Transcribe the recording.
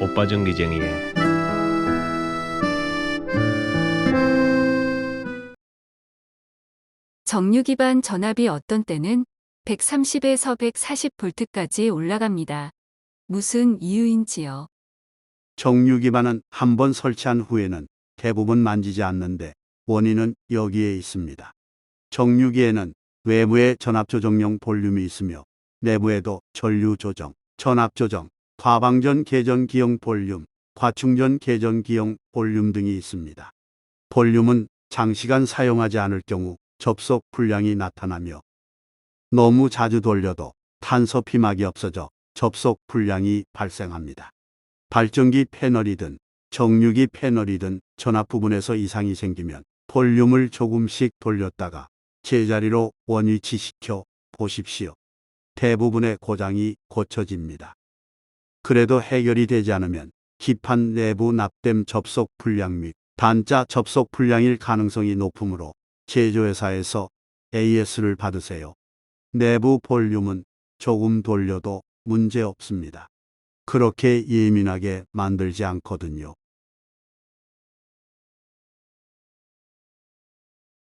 오빠 전기쟁이에 정류 기반 전압이 어떤 때는 130에서 140V까지 올라갑니다. 무슨 이유인지요? 정류 기반은 한 번 설치한 후에는 대부분 만지지 않는데 원인은 여기에 있습니다. 정류기에는 외부에 전압 조정용 볼륨이 있으며 내부에도 전류 조정, 전압 조정, 과방전 개전 기용 볼륨, 과충전 개전 기용 볼륨 등이 있습니다. 볼륨은 장시간 사용하지 않을 경우 접속 불량이 나타나며 너무 자주 돌려도 탄소 피막이 없어져 접속 불량이 발생합니다. 발전기 패널이든 정류기 패널이든 전압 부분에서 이상이 생기면 볼륨을 조금씩 돌렸다가 제자리로 원위치시켜 보십시오. 대부분의 고장이 고쳐집니다. 그래도 해결이 되지 않으면 기판 내부 납땜 접속 불량 및 단자 접속 불량일 가능성이 높으므로 제조회사에서 AS를 받으세요. 내부 볼륨은 조금 돌려도 문제 없습니다. 그렇게 예민하게 만들지 않거든요.